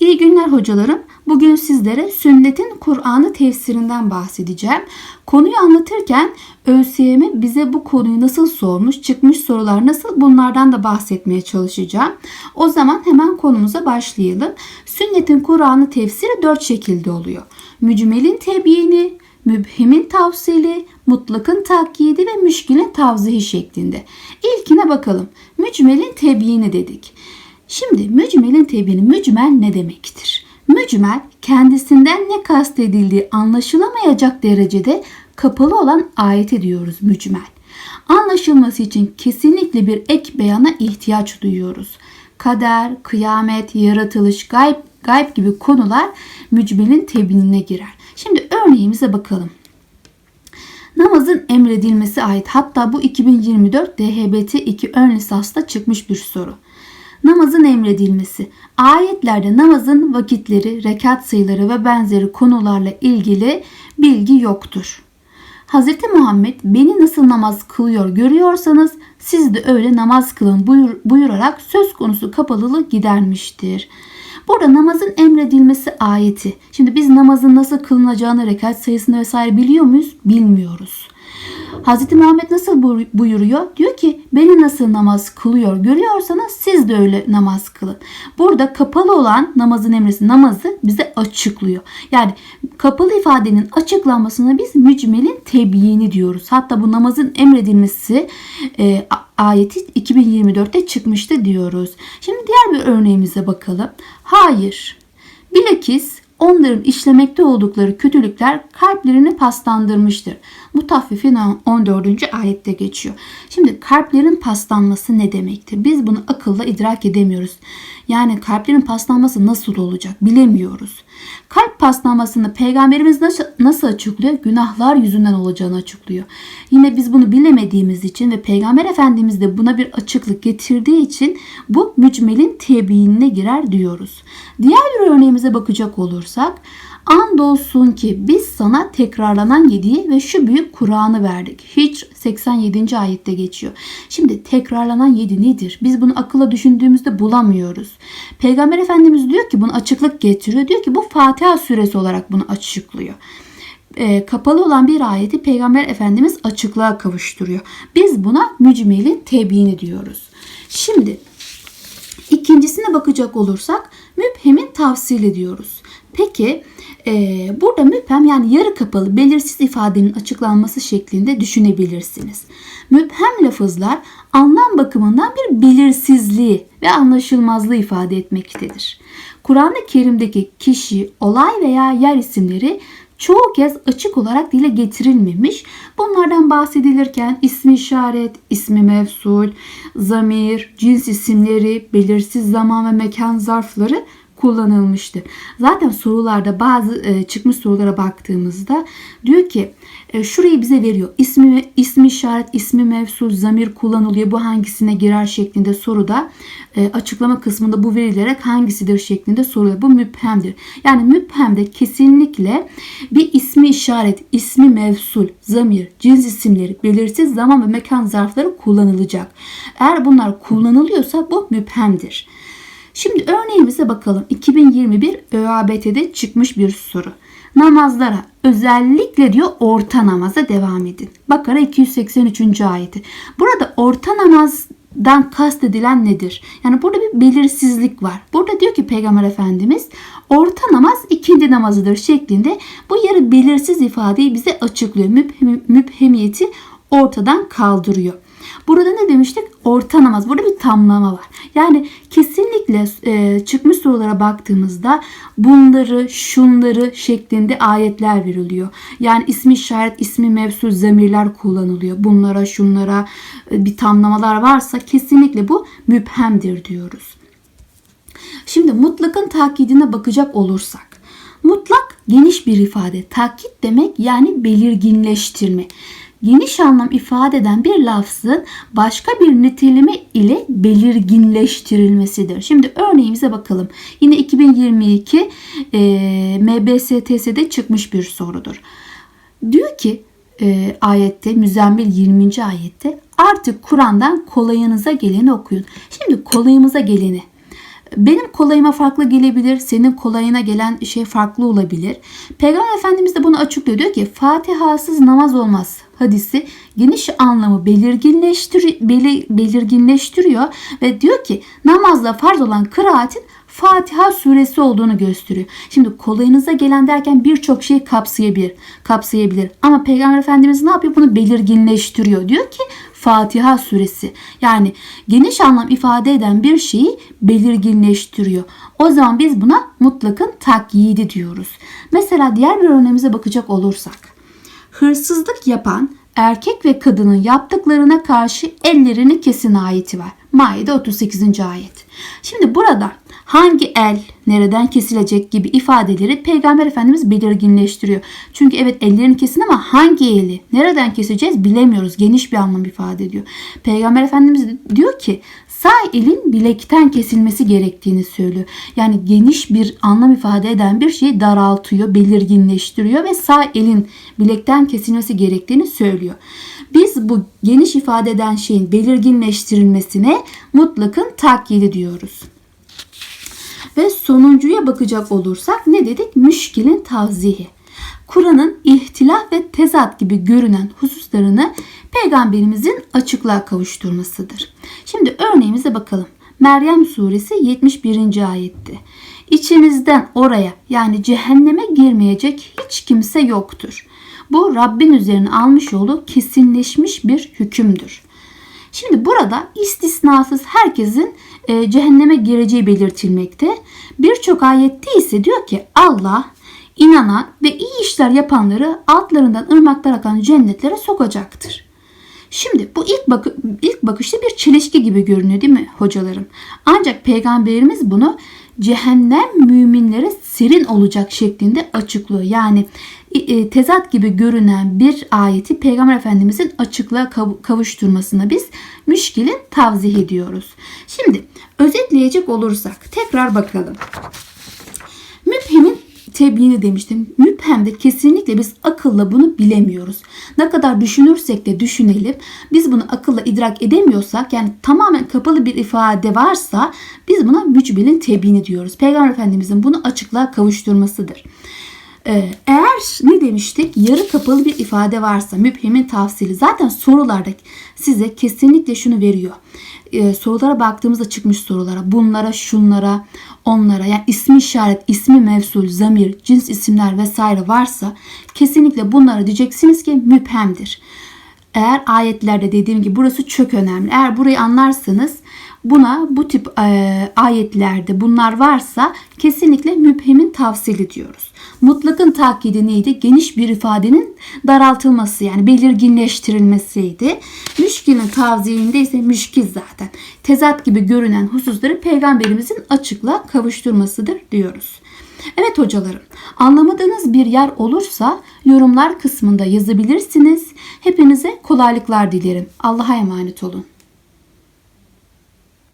İyi günler hocalarım. Bugün sizlere sünnetin Kur'an'ı tefsirinden bahsedeceğim. Konuyu anlatırken ÖSYM bize bu konuyu nasıl sormuş, çıkmış sorular nasıl bunlardan da bahsetmeye çalışacağım. O zaman hemen konumuza başlayalım. Sünnetin Kur'an'ı tefsiri dört şekilde oluyor. Mücmelin tebyini, mübhemin tavsili, mutlakın takyidi ve müşkilin tavzihi şeklinde. İlkine bakalım. Mücmelin tebyini dedik. Şimdi mücmelin tebyini mücmel ne demektir? Mücmel kendisinden ne kastedildiği anlaşılamayacak derecede kapalı olan ayeti diyoruz mücmel. Anlaşılması için kesinlikle bir ek beyana ihtiyaç duyuyoruz. Kader, kıyamet, yaratılış, gayb, gayb gibi konular mücmelin tebyinine girer. Şimdi örneğimize bakalım. Namazın emredilmesi ait hatta bu 2024 DHBT 2 ön lisansta çıkmış bir soru. Namazın emredilmesi. Ayetlerde namazın vakitleri, rekat sayıları ve benzeri konularla ilgili bilgi yoktur. Hz. Muhammed beni nasıl namaz kılıyor görüyorsanız siz de öyle namaz kılın buyur, buyurarak söz konusu kapalılığı gidermiştir. Burada namazın emredilmesi ayeti. Şimdi biz namazın nasıl kılınacağını, rekat sayısını vesaire biliyor muyuz? Bilmiyoruz. Hz. Muhammed nasıl buyuruyor? Diyor ki beni nasıl namaz kılıyor görüyorsanız siz de öyle namaz kılın. Burada kapalı olan namazın emresi namazı bize açıklıyor. Yani kapalı ifadenin açıklanmasına biz mücmelin tebyini diyoruz. Hatta bu namazın emredilmesi e, ayeti 2024'te çıkmıştı diyoruz. Şimdi diğer bir örneğimize bakalım. Hayır. Bilakis onların işlemekte oldukları kötülükler kalplerini paslandırmıştır. Mutaffifin 14. ayette geçiyor. Şimdi kalplerin paslanması ne demektir? Biz bunu akılla idrak edemiyoruz. Yani kalplerin paslanması nasıl olacak bilemiyoruz. Kalp paslanmasını peygamberimiz nasıl, açıklıyor? Günahlar yüzünden olacağını açıklıyor. Yine biz bunu bilemediğimiz için ve peygamber efendimiz de buna bir açıklık getirdiği için bu mücmelin tebiinine girer diyoruz. Diğer bir örneğimize bakacak olursak Andolsun ki biz sana tekrarlanan yediği ve şu büyük Kur'an'ı verdik. Hiç 87. ayette geçiyor. Şimdi tekrarlanan yedi nedir? Biz bunu akılla düşündüğümüzde bulamıyoruz. Peygamber Efendimiz diyor ki bunu açıklık getiriyor. Diyor ki bu Fatiha suresi olarak bunu açıklıyor e, kapalı olan bir ayeti Peygamber Efendimiz açıklığa kavuşturuyor. Biz buna mücmelin tebiini diyoruz. Şimdi ikincisine bakacak olursak müphemin tavsili diyoruz. Peki ee, burada müphem yani yarı kapalı belirsiz ifadenin açıklanması şeklinde düşünebilirsiniz. Müphem lafızlar anlam bakımından bir belirsizliği ve anlaşılmazlığı ifade etmektedir. Kur'an-ı Kerim'deki kişi, olay veya yer isimleri çoğu kez açık olarak dile getirilmemiş. Bunlardan bahsedilirken ismi işaret, ismi mevsul, zamir, cins isimleri, belirsiz zaman ve mekan zarfları kullanılmıştır. Zaten sorularda bazı e, çıkmış sorulara baktığımızda diyor ki e, şurayı bize veriyor. İsmi, ismi işaret, ismi mevsul, zamir kullanılıyor. Bu hangisine girer şeklinde soruda e, açıklama kısmında bu verilerek hangisidir şeklinde soruyor. Bu müphemdir. Yani müphemde kesinlikle bir ismi işaret, ismi mevsul, zamir, cins isimleri, belirsiz zaman ve mekan zarfları kullanılacak. Eğer bunlar kullanılıyorsa bu müphemdir. Şimdi örneğimize bakalım. 2021 ÖABT'de çıkmış bir soru. Namazlara özellikle diyor orta namaza devam edin. Bakara 283. ayeti. Burada orta namazdan kastedilen nedir? Yani burada bir belirsizlik var. Burada diyor ki Peygamber Efendimiz orta namaz ikindi namazıdır şeklinde bu yarı belirsiz ifadeyi bize açıklıyor. Müphem, müphemiyeti ortadan kaldırıyor. Burada ne demiştik? Orta namaz. Burada bir tamlama var. Yani kesinlikle e, çıkmış sorulara baktığımızda bunları, şunları şeklinde ayetler veriliyor. Yani ismi işaret, ismi mevsul zamirler kullanılıyor. Bunlara, şunlara e, bir tamlamalar varsa kesinlikle bu müphemdir diyoruz. Şimdi mutlakın takidine bakacak olursak. Mutlak geniş bir ifade. Takit demek yani belirginleştirme geniş anlam ifade eden bir lafzın başka bir nitelimi ile belirginleştirilmesidir. Şimdi örneğimize bakalım. Yine 2022 e, MBSTS'de çıkmış bir sorudur. Diyor ki e, ayette Müzzemmil 20. ayette artık Kur'an'dan kolayınıza geleni okuyun. Şimdi kolayımıza geleni Benim kolayıma farklı gelebilir, senin kolayına gelen şey farklı olabilir. Peygamber Efendimiz de bunu açıklıyor. Diyor ki Fatihasız namaz olmaz hadisi geniş anlamı belirginleştir, belir- belirginleştiriyor ve diyor ki namazda farz olan kıraatin Fatiha suresi olduğunu gösteriyor. Şimdi kolayınıza gelen derken birçok şeyi kapsayabilir. Kapsayabilir. Ama Peygamber Efendimiz ne yapıyor? Bunu belirginleştiriyor. Diyor ki Fatiha suresi. Yani geniş anlam ifade eden bir şeyi belirginleştiriyor. O zaman biz buna mutlakın takyidi diyoruz. Mesela diğer bir örneğimize bakacak olursak. Hırsızlık yapan erkek ve kadının yaptıklarına karşı ellerini kesin ayeti var. Maide 38. ayet. Şimdi burada hangi el nereden kesilecek gibi ifadeleri Peygamber Efendimiz belirginleştiriyor. Çünkü evet ellerin kesin ama hangi eli nereden keseceğiz bilemiyoruz. Geniş bir anlam ifade ediyor. Peygamber Efendimiz diyor ki sağ elin bilekten kesilmesi gerektiğini söylüyor. Yani geniş bir anlam ifade eden bir şeyi daraltıyor, belirginleştiriyor ve sağ elin bilekten kesilmesi gerektiğini söylüyor. Biz bu geniş ifade eden şeyin belirginleştirilmesine mutlakın takyidi diyoruz. Ve sonuncuya bakacak olursak ne dedik? Müşkilin tavzihi. Kur'an'ın ihtilaf ve tezat gibi görünen hususlarını peygamberimizin açıklığa kavuşturmasıdır. Şimdi örneğimize bakalım. Meryem suresi 71. ayette. İçinizden oraya yani cehenneme girmeyecek hiç kimse yoktur. Bu Rabbin üzerine almış olduğu kesinleşmiş bir hükümdür. Şimdi burada istisnasız herkesin e, cehenneme gireceği belirtilmekte. Birçok ayette ise diyor ki Allah inanan ve iyi işler yapanları altlarından ırmaklar akan cennetlere sokacaktır. Şimdi bu ilk, bakı, ilk bakışta bir çelişki gibi görünüyor değil mi hocalarım? Ancak peygamberimiz bunu cehennem müminlere serin olacak şeklinde açıklıyor. Yani e, tezat gibi görünen bir ayeti Peygamber Efendimizin açıklığa kav- kavuşturmasına biz müşkilin tavzih ediyoruz. Şimdi özetleyecek olursak tekrar bakalım. Tebyini demiştim. Müphemde kesinlikle biz akılla bunu bilemiyoruz. Ne kadar düşünürsek de düşünelim. Biz bunu akılla idrak edemiyorsak yani tamamen kapalı bir ifade varsa biz buna mücbilin tebyini diyoruz. Peygamber Efendimizin bunu açıklığa kavuşturmasıdır. Ee, eğer ne demiştik yarı kapalı bir ifade varsa müphemin tavsili zaten sorularda size kesinlikle şunu veriyor. Ee, sorulara baktığımızda çıkmış sorulara bunlara şunlara onlara yani ismi işaret ismi mevsul zamir cins isimler vesaire varsa kesinlikle bunlara diyeceksiniz ki müphemdir. Eğer ayetlerde dediğim gibi burası çok önemli. Eğer burayı anlarsanız buna bu tip e, ayetlerde bunlar varsa kesinlikle müphemin tavsili diyoruz. Mutlakın takkidi neydi? Geniş bir ifadenin daraltılması yani belirginleştirilmesiydi. Müşkilin tavziyinde ise müşkil zaten. Tezat gibi görünen hususları peygamberimizin açıkla kavuşturmasıdır diyoruz. Evet hocalarım, anlamadığınız bir yer olursa yorumlar kısmında yazabilirsiniz. Hepinize kolaylıklar dilerim. Allah'a emanet olun.